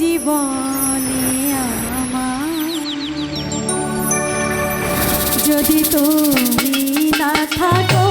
জীবনে আমার। যদি তুমি না থাকো